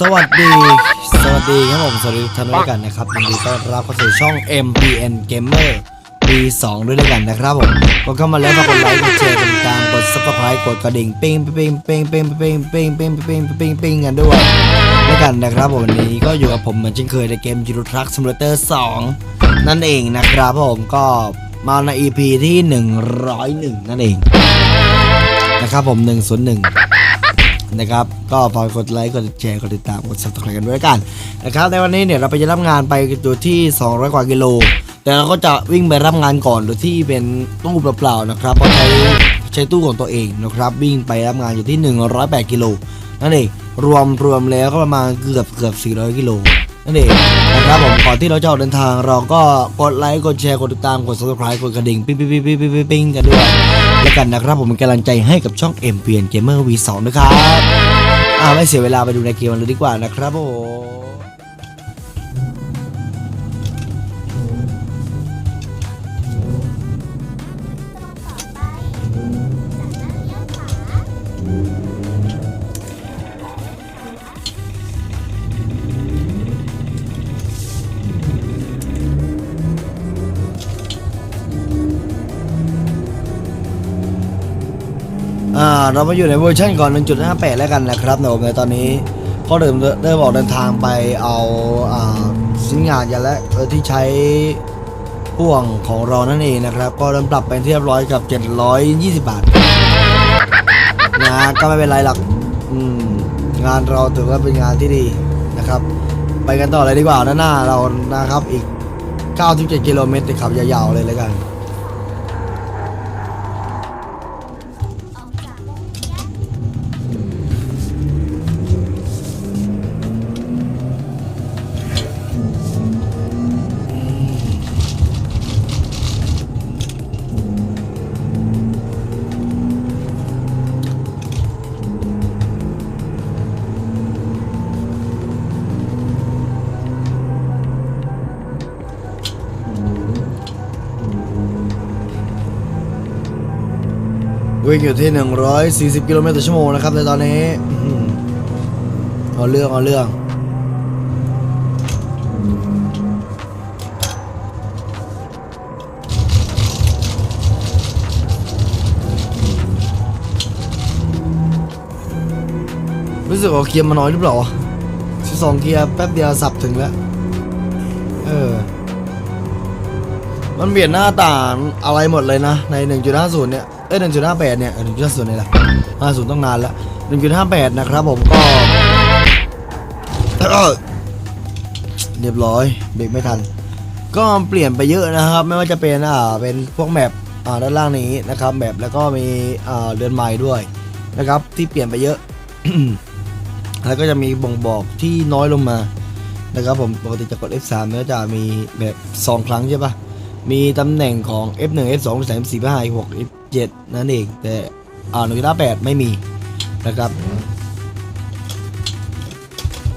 สวัสดี สวัสดีครับผม สวัสดีทุกท่านด้วยกันนะครับยินดีต้อนรับเข้าสู่ช่อง MPN Gamer V2 ด้วยด้วยกันนะครับผมก็เข้ามาแล้วฝากกดไลค์กดแชร์กดติดตามกด subscribe กดกระดิ่งปิ้งปิ้งปิ้งปิ้งปิ้งปิ้งปิ้งปิ้งปิ้งปิ้งกันด้วยด้วยกันนะครับผมวันนี้ก็อยู่กับผมเหมือนเช่นเคยในเกม Euro Truck Simulator 2 นั่นเองนะครับผมก็มาใน EP ที่ 101 นั่นเองนะครับผม 101 นะครับ ก็ฝากกดไลค์กดแชร์กดติดตามกด subscribe กันด้วยกันนะครับในวันนี้เนี่ยเราไปจะรับงานไปตัวที่ 200 กว่ากิโล แต่เราก็จะวิ่งไปรับงานก่อนโดยที่เป็นตู้เปล่าๆนะครับเพราะใช้ใช้ตู้ของตัวเองนะครับวิ่งไปรับงานอยู่ที่ 108 กิโลนั่นเองรวมรวมแล้วก็ประมาณเกือบเกือบ400 กิโล นั่นเองนะครับผมก่อนที่เราจะออกเดินทางเราก็กดไลค์กดแชร์กดติดตามกด subscribe กดกระดิ่งปิ๊งปิ๊งปิ๊งปิ๊งปิ๊งปิ๊งปิ๊งกันด้วยแล้วกันนะครับผมเป็นกำลังใจให้กับช่อง m p n Gamer V2 นะครับอ่าไม่เสียเวลาไปดูในเกมกันเลยดีกว่านะครับผม เรามาอยู่ในเวอร์ชันก่อน 1.58 แล้วกันนะครับผมในตอนนี้ก็เริ่มเริ่มออกเดินทางไปเอาสินงานยาและที่ใช้พ่วงของเรานั่นเองนะครับ ก็เริ่มปรับเป็นที่เรียบร้อยกับ 720 บาทนะก็ไม่เป็นไรหรอกงานเราถือว่าเป็นงานที่ดีนะครับ ไปกันต่อเลยดีกว่าหน้าเรานะครับอีก 97 กิโลเมตรขับยาวๆเลยแล้วกัน อยู่ที่ 140 กิโลเมตรต่อชั่วโมงนะครับในตอนนี้เอาเรื่องเอาเรื่องรู้สึกว่าเกียร์มาน้อยหรือเปล่า12เกียร์แป๊บเดียวสับถึงแล้ว เออ มันเปลี่ยนหน้าต่างอะไรหมดเลยนะ ใน 1.50 เนี่ย อ้ย1.58เนี่ยเออ1.50นี่แหละ50ต้องนานแล้ว1.58นะครับผมก็เรียบร้อยเบรกไม่ทัน ก็เปลี่ยนไปเยอะนะครับ ไม่ว่าจะเป็นอ่าเป็นพวกแมปอ่าด้านล่างนี้นะครับแมปแล้วก็มีอ่าเรือนไม้ด้วยนะครับ ที่เปลี่ยนไปเยอะแล้วก็จะมีบ่งบอกที่น้อยลงมานะครับผมปกติจะกด F3 แล้วจะมีแบบสองครั้งใช่ปะ มีตำแหน่งของ F1 F2 F3 F4 F5 F6 F7 นั่นเอง แต่อ่าหนูด้า8ไม่มีนะครับ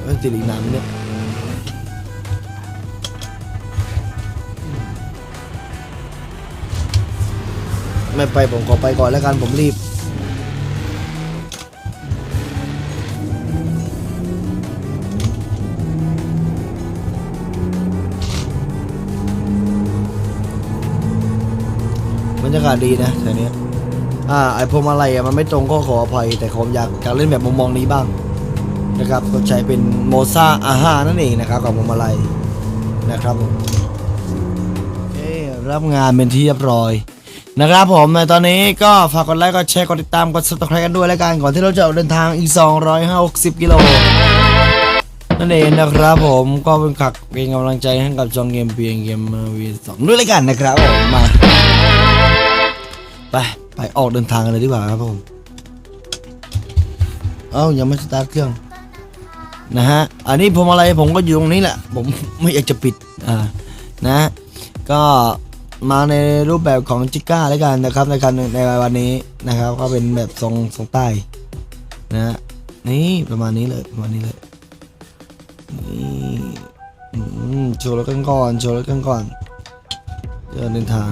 เอ้ยติดอีกนานเนี่ยไม่ไปผมขอไปก่อนแล้วกันผมรีบ รรยากาศดีนะแถวนี้อ่าไอพวงมาลัยอะมันไม่ตรงก็ขออภัย แต่ผมอยากอยากเล่นแบบมุมมองนี้บ้างนะครับก็ใช้เป็นโมซาอาฮานั่นเองนะครับกับพวงมาลัยนะครับผมเอ้รับงานเป็นที่เรียบร้อยนะครับผมในตอนนี้ก็ฝากกดไลค์กดแชร์กดติดตามกด subscribe กันด้วยแล้วกันก่อนที่เราจะเดินทางอีก 260 กิโลนั่นเองนะครับผมก็เป็นขักเป็นกำลังใจให้กับจองเกมเพียงเกมวีสองด้วยแล้วกันนะครับผมมา ไปไปออกเดินทางกันเลยดีกว่าครับผม เอ้ายังไม่สตาร์ทเครื่องนะฮะ อันนี้ผมอะไรผมก็อยู่ตรงนี้แหละ ผมไม่อยากจะปิด อ่า นะ ก็มาในรูปแบบของจิก้าแล้วกันนะครับ ในการในวันนี้นะครับ ก็เป็นแบบทรงทรงใต้ นะฮะ นี่ประมาณนี้เลยประมาณนี้เลย นี่โชว์รถกันก่อน โชว์รถกันก่อนเดินทาง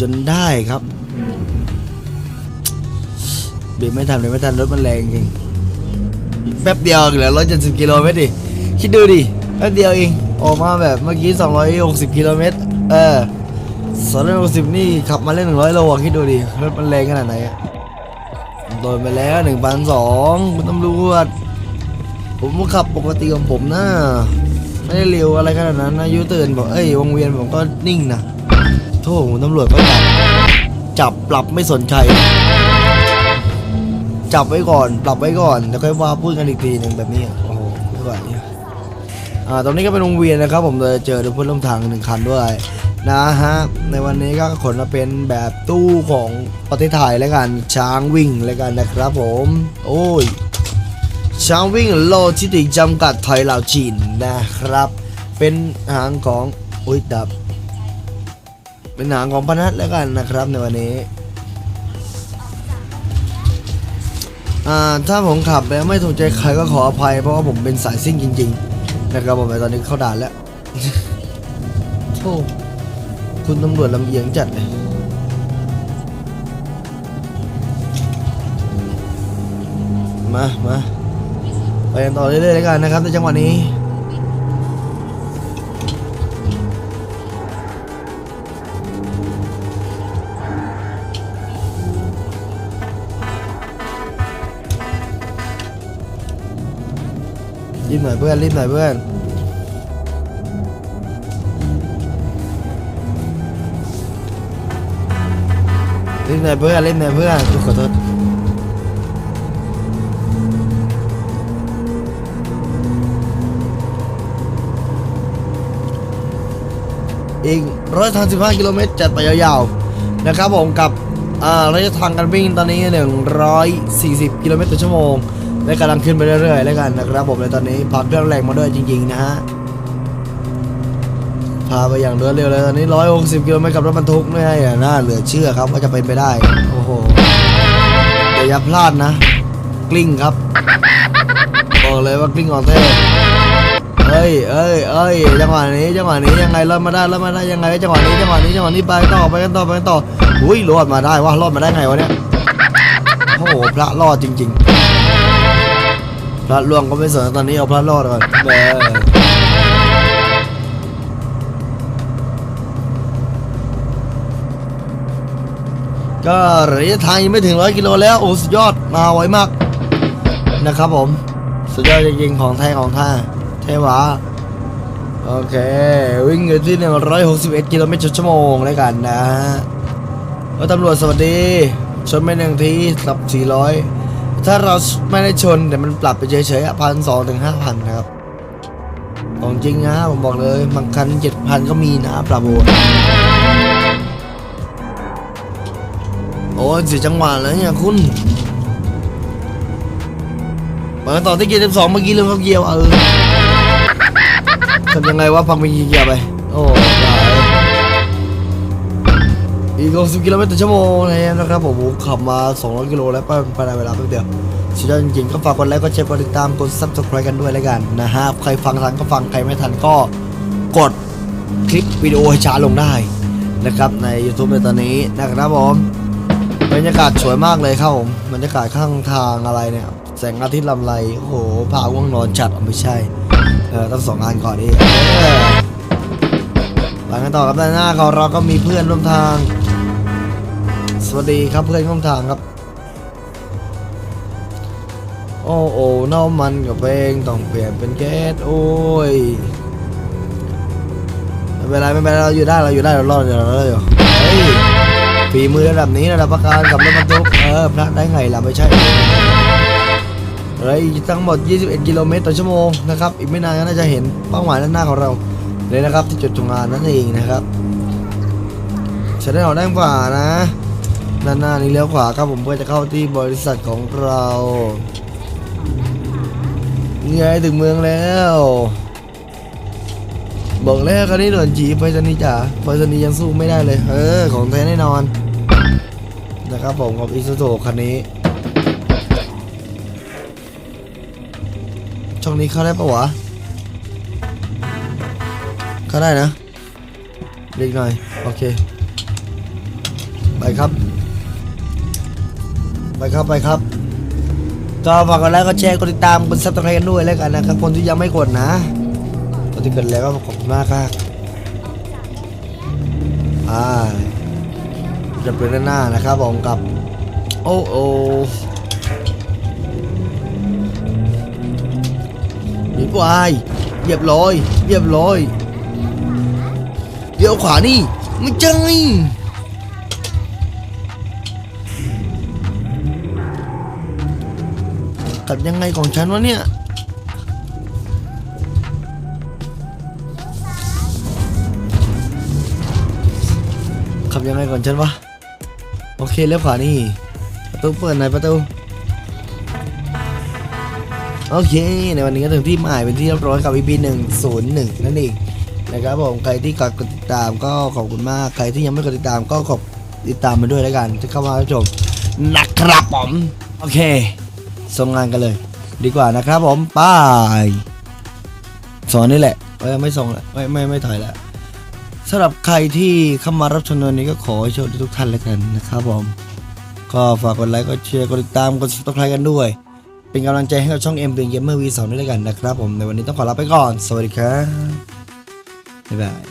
จนได้ครับเบรกไม่ทันเบรกไม่ทันรถมันแรงจริงแป๊บเดียวเหลือร้อยเจ็ดสิบกิโลเมตรดิคิดดูดิแป๊บเดียวเองออกมาแบบเมื่อกี้สองร้อยหกสิบกิโลเมตรเออสองร้อยหกสิบนี่ขับมาเล่นหนึ่งร้อยโลคิดดูดิรถมันแรงขนาดไหนอะโดนไปแล้วหนึ่งพันสองคุณตำรวจผมก็ขับปกติของผมนะไม่ได้เร็วอะไรขนาดนั้นนะยูเตือนบอกเอ้ยวงเวียนผมก็นิ่งนะ โทษผมตำรวจก็จับ จับปรับไม่สนใจ จับไว้ก่อน ปรับไว้ก่อน แล้วค่อยว่าพูดกันอีกทีหนึ่งแบบนี้ โอ้โหไม่ไหวเนี่ย อ่าตรงนี้ก็เป็นวงเวียนนะครับ ผมจะเจอเพื่อนร่วมทางหนึ่งคันด้วยนะฮะ ในวันนี้ก็ขนมาเป็นแบบตู้ของประเทศไทยแล้วกัน ช้างวิ่งแล้วกันนะครับผม โอ้ย ช้างวิ่งโลจิสติกจำกัดไทยลาวจีนนะครับ เป็นหางของ อุ้ยดับ เป็นหางของพนัทแล้วกันนะครับในวันนี้อ่าถ้าผมขับแล้วไม่ถูกใจใครก็ขออภัยเพราะว่าผมเป็นสายซิ่งจริง ๆ นะครับผมแต่ตอนนี้เข้าด่านแล้วโธ่คุณตำรวจลำเอียงจัดเลยมามาไปกันต่อเรื่อยๆแล้วกันนะครับในจังหวะนี้ บหน่อยเพื่อนรีบหน่อยเพื่อนรีบหน่อยเพื่อนรีบหน่อยเพื่อนอุ๊ยขอโทษอีกร้อยทางสิบห้ากิโลเมตรจัดไปยาวๆนะครับผมกับอ่าระยะทางการวิ่งตอนนี้ 140 กิโลเมตรต่อชั่วโมง และกำลังขึ้นไปเรื่อยๆแล้วกันนะครับผมในตอนนี้พักเครื่องแรงมาด้วยจริง ๆ นะฮะพาไปอย่างรวดเร็วเลยตอนนี้160กิโลเมตรกับรถบรรทุกไม่ได้อะน่าเหลือเชื่อครับว่าจะเป็นไปได้ โอ้โหแต่อย่าพลาดนะ กลิ้งครับบอกเลยว่ากลิ้งของเท่เอ้ยเอ้ยเอ้ยจังหวะนี้จังหวะนี้ยังไงรอดมาได้รอดมาได้ยังไงจังหวะนี้จังหวะนี้จังหวะนี้ไปต่อไปกันต่อไปกันต่ออุ้ยรอดมาได้วะรอดมาได้ไงวะเนี่ยโอ้โหพระรอดจริง ๆ พระล่วงก็ไม่สนตอนนี้เอาพระรอดก่อนเบ้อก็ระยะทางยังไม่ถึงร้อยกิโลแล้วโอ้สุดยอดมาไวมากนะครับผม สุดยอดจริงๆของไทยของท่าเทวาโอเค วิ่งอยู่ที่ 161 กิโลเมตรต่อชั่วโมงแล้วกันนะเออตำรวจสวัสดี ชนไปหนึ่งทีปรับ400 ถ้าเราไม่ได้ชนแต่มันปรับไปเฉยๆพันสองถึงห้าพันนะครับ ของจริงนะผมบอกเลยบางคันเจ็ดพันก็มีนะปรับโอ้โอ้เสียจังหวะแล้วเนี่ยคุณเปิดต่อที่เกียร์สิบสองเมื่อกี้เลืมเข้าเกียร์เออทำยังไงวะพังไม่เกียร์ไป โอ้ อีก60กิโลเมตรต่อชั่วโมงแล้วนะครับผมขับมา 200 กิโลแล้วไปภายในเวลาแป๊บเดียวสุดยอดจริงๆก็ฝากกดไลค์กดแชร์กดติดตามกด subscribe กันด้วยแล้วกันนะฮะใครฟังทันก็ฟังใครไม่ทันก็กดคลิปวิดีโอให้ช้าลงได้นะครับใน YouTube ในตอนนี้นะครับผมบรรยากาศสวยมากเลยครับผมบรรยากาศข้างทางอะไรเนี่ยแสงอาทิตย์ลำไรโอ้โหพาง่วงนอนจัดไม่ใช่เออต้องสองงานก่อนดิเออไปกันต่อครับด้านหน้าของเราก็มีเพื่อนร่วมทาง สวัสดีครับเพื่อนร่วมทางครับ โอ้โอ้น้ำมันกับเพลงต้องเปลี่ยนเป็นแก๊สโอ้ยไม่เป็นไรไม่เป็นไรเราอยู่ได้เราอยู่ได้เรารอดอยู่เรารอดอยู่เฮ้ยฝีมือระดับนี้ระดับประการกับรถบรรทุกเออพระได้ไงล่ะไม่ใช่เฮ้ยทั้งหมด 21 กิโลเมตรต่อชั่วโมงนะครับอีกไม่นานก็น่าจะเห็นเป้าหมายด้านหน้าของเราเลยนะครับที่จุดทำงานนั่นเองนะครับฉันได้ออกด้านขวานะ ด้านหน้านี้เลี้ยวขวาครับผมเพื่อจะเข้าที่บริษัทของเรานี่ไงถึงเมืองแล้ว บอกแล้วคันนี้ด่วนจีไปรษณีจ๋าไปรษณีย์ยังสู้ไม่ได้เลย เออ ของแท้แน่นอน นะครับผมกับอีซูโซคันนี้ ช่องนี้เข้าได้ปะวะ เข้าได้นะเล็กหน่อย โอเค ไปครับ ไปครับไปครับก็ฝากกดไลค์กดแชร์กดติดตามกดซับสไครต์กันด้วยแล้วกันนะครับ คนที่ยังไม่กดนะคนที่กดแล้วก็ขอบคุณมากครับอ่าจะเป็นด้านหน้านะครับผมกับ โอ้โอมีวายเรียบร้อยเรียบร้อยเดี๋ยวขวานี่ไม่ใช่ กลับยังไงของฉันวะเนี่ยขับยังไงก่อนฉันวะโอเคเลี้ยวขวานี่ประตูเปิดไหนอยประตูโอเค ในวันนี้ก็ถึงที่หมายเป็นที่เรียบร้อยกับ EP 101 นั่นเองนะครับผมใครที่กดติดตามก็ขอบคุณมาก ใครที่ยังไม่กดติดตามก็ขอบติดตามมาด้วยแล้วกันที่เข้ามารับชมนะครับผม โอเค ส่งงานกันเลย ดีกว่านะครับผมบายสอนนี่แหละเอ้ยไม่ส่งละไม่ไม่ไม่ถ่ายละสำหรับใครที่เข้ามารับชมในนนี้ก็ขอให้โชคดีทุกท่านแล้วกันนะครับผมก็ฝากกดไลค์กดแชร์กดติดตามกด subscribe กันด้วย เป็นกำลังใจให้กับช่อง M เป็นเกมเมอร์วีสองด้วยแล้วกันนะครับผมในวันนี้ต้องขอลาไปก่อน สวัสดีครับบ๊ายบาย